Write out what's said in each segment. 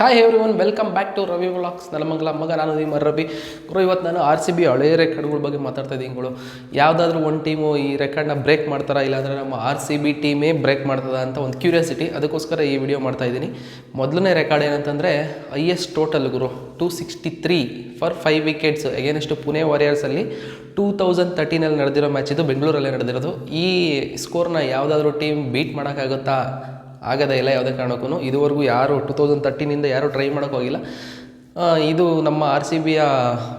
Hi everyone welcome back to Ravi vlogs Nelamangala ಮಗ ನಾನು ನಿಮ್ಮ ರವಿ. ಗುರು, ಇವತ್ತು ನಾನು ಆರ್ ಸಿ ಬಿ ಹಳೆಯ ರೆಕಾರ್ಡ್ಗಳ ಬಗ್ಗೆ ಮಾತಾಡ್ತಾ ಇದ್ದೀನಿ ಗುರು. ಯಾವುದಾದ್ರೂ ಒಂದು ಟೀಮು ಈ ರೆಕಾರ್ಡ್ನ ಬ್ರೇಕ್ ಮಾಡ್ತಾರಾ, ಇಲ್ಲಾಂದರೆ ನಮ್ಮ ಆರ್ ಸಿ ಬಿ ಟೀಮೇ ಬ್ರೇಕ್ ಮಾಡ್ತದ ಅಂತ ಒಂದು ಕ್ಯೂರಿಯಾಸಿಟಿ ಅದಕ್ಕೋಸ್ಕರ ಈ ವಿಡಿಯೋ ಮಾಡ್ತಾ ಇದ್ದೀನಿ. ಮೊದಲನೇ ರೆಕಾರ್ಡ್ ಏನಂತಂದರೆ highest total Guru two sixty three for five wickets against Pune ವಾರಿಯರ್ಸಲ್ಲಿ two thousand ತರ್ಟೀನಲ್ಲಿ ನಡೆದಿರೋ ಮ್ಯಾಚ್ ಇದು ಬೆಂಗಳೂರಲ್ಲೇ ನಡೆದಿರೋದು. ಈ ಸ್ಕೋರ್ನ ಯಾವುದಾದ್ರೂ ಟೀಮ್ ಬೀಟ್ ಮಾಡೋಕ್ಕಾಗುತ್ತಾ? ಆಗದೇ ಇಲ್ಲ ಯಾವುದೇ ಕಾರಣಕ್ಕೂ ಇದುವರೆಗೂ ಯಾರು ಟು ತೌಸಂಡ್ ತರ್ಟೀನಿಂದ ಯಾರೂ ಟ್ರೈ ಮಾಡೋಕೆ ಹೋಗಿಲ್ಲ. ಇದು ನಮ್ಮ ಆರ್ ಸಿ ಬಿಯ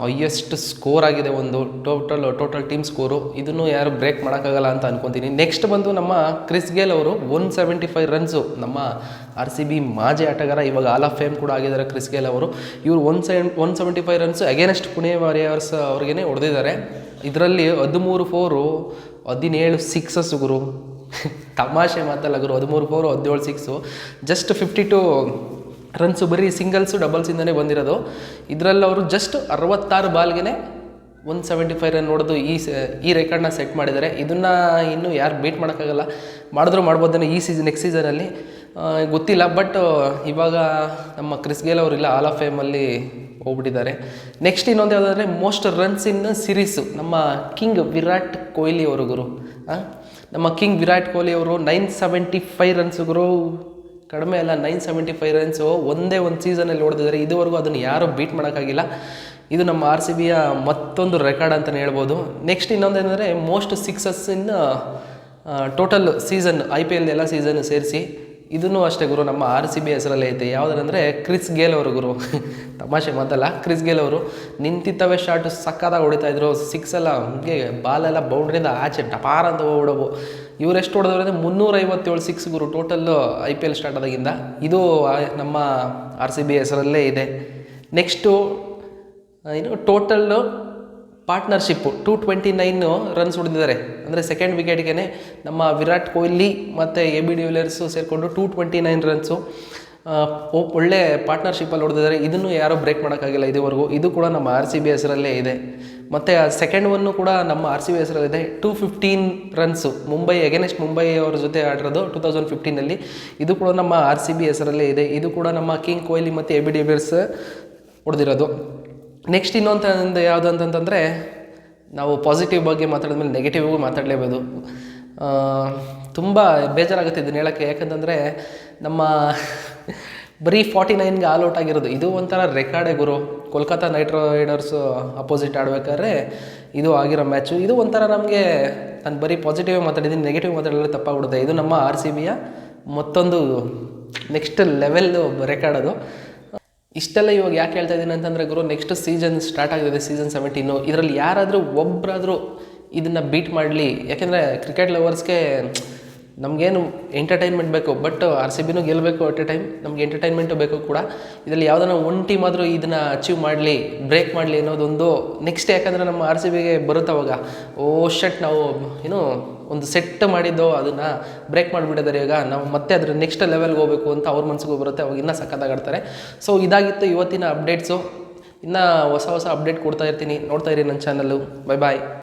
ಹೈಯೆಸ್ಟ್ ಸ್ಕೋರ್ ಆಗಿದೆ ಒಂದು. ಟೋಟಲ್ ಟೋಟಲ್ ಟೀಮ್ ಸ್ಕೋರು ಇದನ್ನು ಯಾರು ಬ್ರೇಕ್ ಮಾಡೋಕ್ಕಾಗಲ್ಲ ಅಂತ ಅನ್ಕೊತೀನಿ. ನೆಕ್ಸ್ಟ್ ಬಂದು ನಮ್ಮ ಕ್ರಿಸ್ ಗೇಲ್ ಅವರು ಒನ್ ಸೆವೆಂಟಿ ಫೈವ್ ರನ್ಸು ನಮ್ಮ ಆರ್ ಸಿ ಬಿ ಮಾಜಿ ಆಟಗಾರ, ಇವಾಗ ಆಲ್ ಆಫ್ ಫೇಮ್ ಕೂಡ ಆಗಿದ್ದಾರೆ ಕ್ರಿಸ್ ಗೇಲ್ ಅವರು. ಇವರು one seven one seventy five runs against Pune Warriors ಅವ್ರಿಗೇ ಹೊಡೆದಿದ್ದಾರೆ. ಇದರಲ್ಲಿ ಹದಿಮೂರು ಫೋರು ಹದಿನೇಳು ಸಿಕ್ಸಸ್ ಗುರು. ತಮಾಷೆ ಮಾತಲ್ಲ ಗುರು, ಹದಿಮೂರು ಫೋರು ಹದಿನೇಳು six just fifty two runs ಬರೀ ಸಿಂಗಲ್ಸು ಡಬಲ್ಸಿಂದನೇ ಬಂದಿರೋದು. ಇದರಲ್ಲಿ ಅವರು ಜಸ್ಟ್ ಅರವತ್ತಾರು ಬಾಲ್ಗೆ ಒನ್ ಸೆವೆಂಟಿ ಫೈವ್ ರನ್ ನೋಡೋದು ಈ ಈ ರೆಕಾರ್ಡ್ನ ಸೆಟ್ ಮಾಡಿದ್ದಾರೆ. ಇದನ್ನು ಇನ್ನೂ ಯಾರು ಬೀಟ್ ಮಾಡೋಕ್ಕಾಗಲ್ಲ. ಮಾಡಿದ್ರು ಮಾಡ್ಬೋದೇನೋ ಈ ಸೀಸನ್ ನೆಕ್ಸ್ಟ್ ಸೀಸನಲ್ಲಿ ಗೊತ್ತಿಲ್ಲ ಬಟ್ ಇವಾಗ ನಮ್ಮ ಕ್ರಿಸ್ ಗೇಲ್ ಅವರಿಲ್ಲ ಆಲ್ ಆಫ್ ಫೇಮಲ್ಲಿ ಹೋಗ್ಬಿಟ್ಟಿದ್ದಾರೆ. ನೆಕ್ಸ್ಟ್ ಇನ್ನೊಂದು ಯಾವುದಂದರೆ ಮೋಸ್ಟ್ ರನ್ಸ್ ಇನ್ ಸಿರೀಸು ನಮ್ಮ ಕಿಂಗ್ ವಿರಾಟ್ ಕೊಹ್ಲಿ ಅವರು ಗುರು? ನಮ್ಮ ಕಿಂಗ್ ವಿರಾಟ್ ಕೊಹ್ಲಿ ಅವರು ನೈನ್ ಸೆವೆಂಟಿ ಫೈವ್ ರನ್ಸ್ ಗುರು. ಕಡಿಮೆ ಅಲ್ಲ, ನೈನ್ ಸೆವೆಂಟಿ ಫೈವ್ ರನ್ಸು ಒಂದೇ ಒಂದು ಸೀಸನಲ್ಲಿ ಹೊಡೆದಿದ್ದಾರೆ ಇದುವರೆಗೂ ಅದನ್ನು ಯಾರೂ ಬೀಟ್ ಮಾಡೋಕ್ಕಾಗಿಲ್ಲ. ಇದು ನಮ್ಮ ಆರ್ ಸಿ ಬಿಯ ಮತ್ತೊಂದು ರೆಕಾರ್ಡ್ ಅಂತಲೇ ಹೇಳ್ಬೋದು. Next ಇನ್ನೊಂದೇನೆಂದರೆ most sixes in total season I P L ಎಲ್ಲ ಸೀಸನ್ ಸೇರಿಸಿ. ಇದನ್ನು ಅಷ್ಟೇ ಗುರು, ನಮ್ಮ ಆರ್ ಸಿ ಬಿ ಹೆಸರಲ್ಲೇ ಐತೆ. ಯಾವುದಂದರೆ ಕ್ರಿಸ್ ಗೇಲ್ ಅವರು ಗುರು. ತಮಾಷೆ ಮಾತಲ್ಲ, ಕ್ರಿಸ್ ಗೇಲ್ ಅವರು ನಿಂತಿತ್ತವೇ ಶಾರ್ಟ್ ಸಕ್ಕದಾಗಿ ಹೊಡಿತಾ ಇದ್ರು. ಸಿಕ್ಸ್ ಎಲ್ಲ ಹಂಗೆ ಬಾಲೆಲ್ಲ ಬೌಂಡ್ರಿಂದ ಆಚೆ ಟಪಾರ ಅಂತ ಹೋಗ್ಬಿಡವು. ಇವ್ರು ಎಷ್ಟು ಹೊಡೆದವ್ರು ಅಂದರೆ ಮುನ್ನೂರೈವತ್ತೇಳು six Guru total I P L start ಆದಾಗಿಂದ. ಇದು ನಮ್ಮ ಆರ್ ಸಿ ಬಿ ಹೆಸರಲ್ಲೇ ಇದೆ. ನೆಕ್ಸ್ಟು ಏನು total partnership two twenty nine runs ಹೊಡೆದಿದ್ದಾರೆ. ಅಂದರೆ ಸೆಕೆಂಡ್ ವಿಕೆಟ್ಗೆ ನಮ್ಮ ವಿರಾಟ್ ಕೊಹ್ಲಿ ಮತ್ತು ಎ ಬಿ ಡಿವಿಲಿಯರ್ಸು ಸೇರಿಕೊಂಡು ಟೂ ಟ್ವೆಂಟಿ ನೈನ್ ರನ್ಸು ಒಳ್ಳೆ ಪಾರ್ಟ್ನರ್ಶಿಪ್ಪಲ್ಲಿ ಹೊಡೆದಿದ್ದಾರೆ. ಇದನ್ನು ಯಾರೂ ಬ್ರೇಕ್ ಮಾಡೋಕ್ಕಾಗಿಲ್ಲ ಇದುವರೆಗೂ. ಇದು ಕೂಡ ನಮ್ಮ ಆರ್ ಸಿ ಬಿ ಹೆಸರಲ್ಲೇ ಇದೆ. ಮತ್ತು ಆ ಸೆಕೆಂಡ್ ಒನ್ನು ಕೂಡ ನಮ್ಮ R C B ಹೆಸರಲ್ಲಿದೆ two fifteen runs Mumbai against Mumbai ಅವ್ರ ಜೊತೆ ಆಡಿರೋದು ಟೂ ತೌಸಂಡ್ ಫಿಫ್ಟೀನಲ್ಲಿ ಇದು ಕೂಡ ನಮ್ಮ ಆರ್ ಸಿ ಬಿ ಹೆಸರಲ್ಲೇ ಇದೆ. ಇದು ಕೂಡ ನಮ್ಮ ಕಿಂಗ್ ಕೊಹ್ಲಿ ಮತ್ತು ಎ ಬಿ ಡಿವಿಲಿಯರ್ಸ್ ಹೊಡೆದಿರೋದು. ನೆಕ್ಸ್ಟ್ ಇನ್ನೊಂದು ಯಾವುದು ಅಂತಂತಂದರೆ ನಾವು ಪಾಸಿಟಿವ್ ಬಗ್ಗೆ ಮಾತಾಡಿದ್ಮೇಲೆ ನೆಗೆಟಿವ್ ಮಾತಾಡಲೇಬೋದು ತುಂಬ ಬೇಜಾರಾಗುತ್ತೆ ಇದನ್ನು ಹೇಳೋಕ್ಕೆ. ಯಾಕಂತಂದರೆ, ನಮ್ಮ ಬರೀ ಫಾರ್ಟಿ ನೈನ್ಗೆ ಆಲ್ ಔಟ್ ಆಗಿರೋದು. ಇದು ಒಂಥರ ರೆಕಾರ್ಡೇ ಗುರು. ಕೋಲ್ಕತ್ತಾ ನೈಟ್ ರೈಡರ್ಸು ಅಪೋಸಿಟ್ ಆಡಬೇಕಾದ್ರೆ ಇದು ಆಗಿರೋ ಮ್ಯಾಚು ಇದು ಒಂಥರ ನಮಗೆ, ನಾನು ಬರೀ ಪಾಸಿಟಿವ್ ಮಾತಾಡಿದ್ದೀನಿ ನೆಗೆಟಿವ್ ಮಾತಾಡಿದ್ರೆ ತಪ್ಪಾಗ್ಬಿಡುತ್ತೆ. ಇದು ನಮ್ಮ ಆರ್ ಸಿ ಬಿಯ ಮತ್ತೊಂದು ನೆಕ್ಸ್ಟ್ ಲೆವೆಲ್ ರೆಕಾರ್ಡ್ ಅದು. ಇಷ್ಟೆಲ್ಲ ಇವಾಗ ಯಾಕೆ ಹೇಳ್ತಾ ಇದ್ದೀನಿ ಅಂತಂದರೆ ಗುರು ನೆಕ್ಸ್ಟ್ ಸೀಸನ್ ಸ್ಟಾರ್ಟ್ ಆಗಿದೆ ಸೀಸನ್ ಸೆವೆಂಟೀನು ಇದರಲ್ಲಿ ಯಾರಾದರೂ ಒಬ್ಬರಾದರೂ ಇದನ್ನು ಬೀಟ್ ಮಾಡಲಿ, ಯಾಕೆಂದರೆ ಕ್ರಿಕೆಟ್ ಲವರ್ಸ್ಗೆ ನಮಗೇನು ಎಂಟರ್ಟೈನ್ಮೆಂಟ್ ಬೇಕು ಬಟ್ ಆರ್ ಸಿ ಬಿನೂ ಗೆಲ್ಲಬೇಕು ಅಟ್ ಎ ಟೈಮ್ ನಮ್ಗೆ ಎಂಟರ್ಟೈನ್ಮೆಂಟು ಬೇಕು ಕೂಡ. ಇದರಲ್ಲಿ ಯಾವುದನ್ನ ಒನ್ ಟೀಮ್ ಆದರೂ ಇದನ್ನು ಅಚೀವ್ ಮಾಡಲಿ ಬ್ರೇಕ್ ಮಾಡಲಿ ಅನ್ನೋದೊಂದು ನೆಕ್ಸ್ಟ್ ಯಾಕಂದರೆ ನಮ್ಮ ಆರ್ ಸಿ ಬಿಗೆ ಬರುತ್ತೆ ಅವಾಗ. ಓ ಶಟ್ ನಾವು ಏನು ಒಂದು ಸೆಟ್ ಮಾಡಿದ್ದು ಅದನ್ನು ಬ್ರೇಕ್ ಮಾಡಿಬಿಟ್ಟಿದ್ದಾರೆ ಈಗ ನಾವು ಮತ್ತೆ ಅದರ ನೆಕ್ಸ್ಟ್ ಲೆವೆಲ್ಗೆ ಹೋಗಬೇಕು ಅಂತ ಅವ್ರ ಮನಸ್ಸಿಗೂ ಬರುತ್ತೆ, ಅವಾಗ ಇನ್ನೂ ಸಖತ್ತಾಗಾಡ್ತಾರೆ. ಸೊ ಇದಾಗಿತ್ತು ಇವತ್ತಿನ ಅಪ್ಡೇಟ್ಸು ಇನ್ನೂ ಹೊಸ ಹೊಸ ಅಪ್ಡೇಟ್ ಕೊಡ್ತಾ ಇರ್ತೀನಿ. ನೋಡ್ತಾ ಇರಿ ನನ್ನ ಚಾನಲ್ಲು ಬೈ ಬಾಯ್